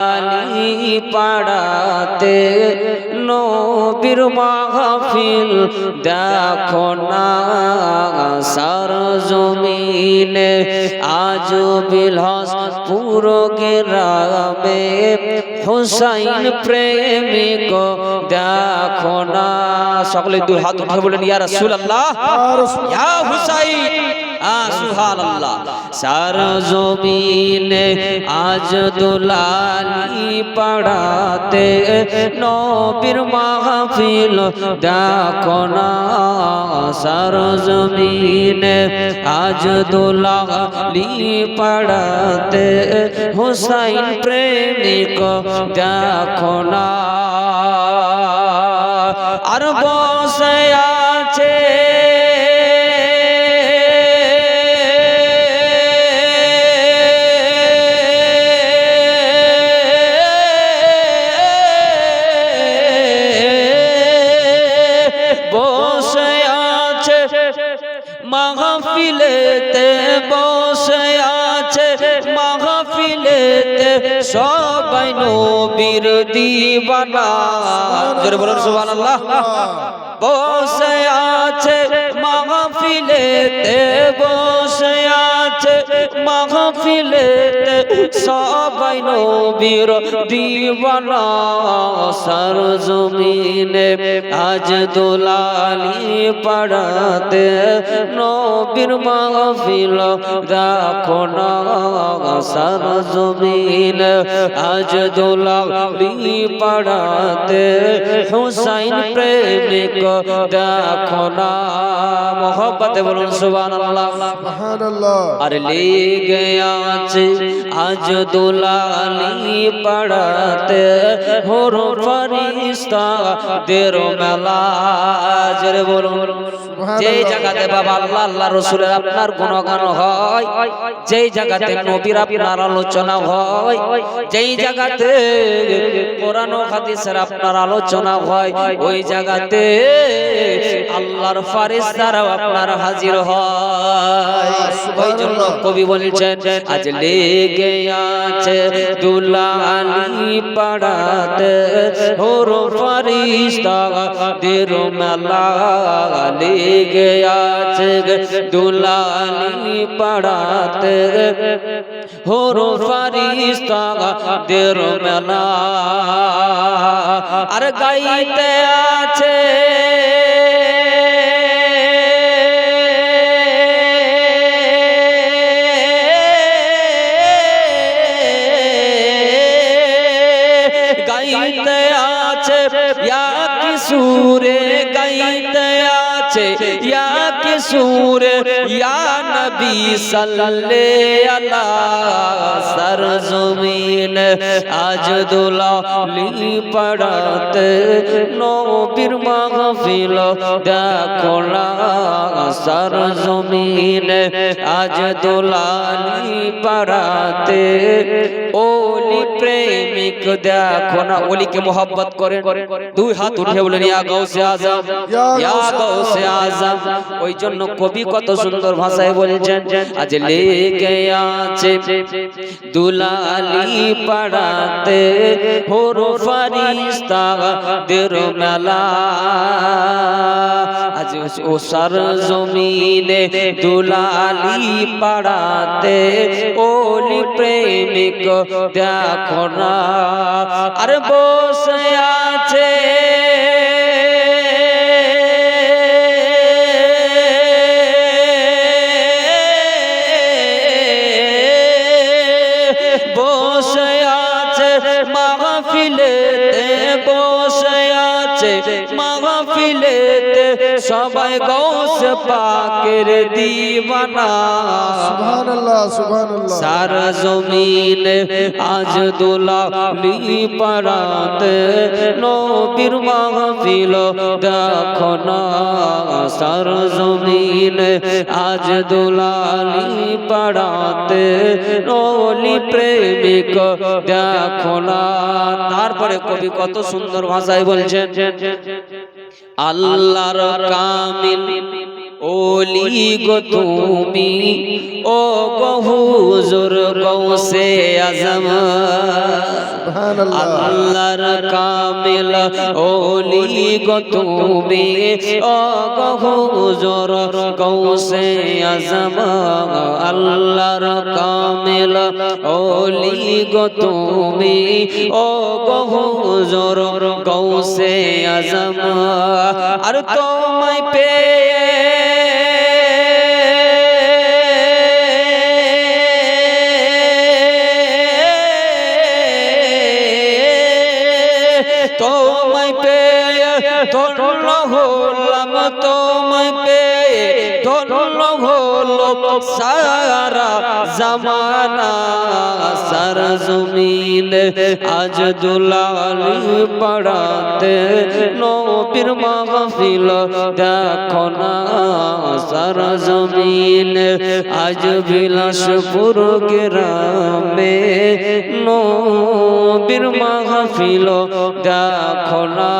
আলী পাড়াতে নবীর মাহফিল দেখো না সার জমিনে আজ বিলহস পুরো গেরামে হুসাইন প্রেমিক দেখো না। সকলে দুই হাত উঠে বলেন ইয়া রাসূলুল্লাহ, ইয়া হুসাইন সুবহানাল্লাহ, সার জমিনে আজ দুলালি পড়াতে নবীর মাহফিল দেখো না সার জমিনে। আজ দুলালি পড়াতে হুসাইন প্রেমিক দেখো না। আর মাহফিলেতে বসে আছে, মাহফিলেতে সবাই নবীর দিবানা। জোরে বলুন, সুবহানাল্লাহ। বসে আছে, মাহফিলেতে বসে আছে, মাহফিলেতে সবাই নবীর দিবানা। সর জমিনে আজ দোলালি পড়াতে নবীর মাহফিল দেখো না। সর জমিনে আজ দোলালি পড়াতে হুসাইন প্রেমিক দেখো না। মোহব্বত বলুন সুবহানাল্লাহ। সুবহানাল্লাহ। আর লেগে আছে আজ দোলালি পড়াতে হোর ফরিস্তা দের মেলা জোরে বলুন। যেই জায়গাতে বাবা আল্লাহ আল্লাহ রসুলের আপনার গুণগান হয় যেই জায়গাতে নবীর আপনার আলোচনা হয় যেই জায়গাতে কোরআন হাদিসের আপনার আলোচনা হয় ওই জায়গাতে আল্লাহর ফারিস্তারাও আপনার হাজির হয়। ওই জন্য কবি বলছেন আজ লেগে আছে দুলালি পাড়াতে হোর ফারিস্তা দের মেলা লেগে আছে দুলালি পাড়াতে হোর ফারিস্তা দের মেলা আর গাইতে আছে গাইতে আছে ইয়া কি সুরে গাইতে আছে ইয়া নবী সাল্লাল্লাহু আলা সর জমিন আজ দুলালি পড়াতে নবীর মাহফিল দেখো না সর জমিন আজ দুলালি পড়াতে ওলি প্রেমিক দেখো না ওলিকে মোহাব্বত করেন দুই হাত উঠে বলেন ইয়া গাউসে আজম ইয়া গাউসে আজম ওই কবি কত সুন্দর ভাষায় বলেছেন, আজ লেগে আছে দুলালি পাড়াতে হোর ফারিস্তা দের মেলা। আজ ও সার জমিনে দুলালি পাড়াতে ওলি প্রেমিক দেখো না। আর বসে আছে মাহফিলেতে সবাই গৌস পাকের দিওয়ানা। সুবহানাল্লাহ সুবহানাল্লাহ। সারা জমিন আজ দোলালি পাড়াতে নবীর মাহফিল দেখো না। সারা জমিন আজ দোলালি পাড়াতে নলি প্রেমিক দেখো না। তারপরে কবি কত সুন্দর ভাষায় বলছেন, আল্লাহর কামিল ওলি গো তুমি ও গো হুজুর গৌসে আজম। আল্লাহর কামিল ওলি গো তুমি ও গহুজর কৌসে আজম। আল্লাহর কামিল ওলি গো তুমি ও গহুজর কৌসে আজম। আর তোমায় পেয়ে ধন্য হলাম তোমায় পেয়ে ধন্য হলো সারা জামানা, সারা জমিন আজ দুলালি পড়াতে নবীর মাহফিল। দেখো না, সারা জমিন আজ বিলাসপুর গ্রামে নবীর মাহফিল। দেখো না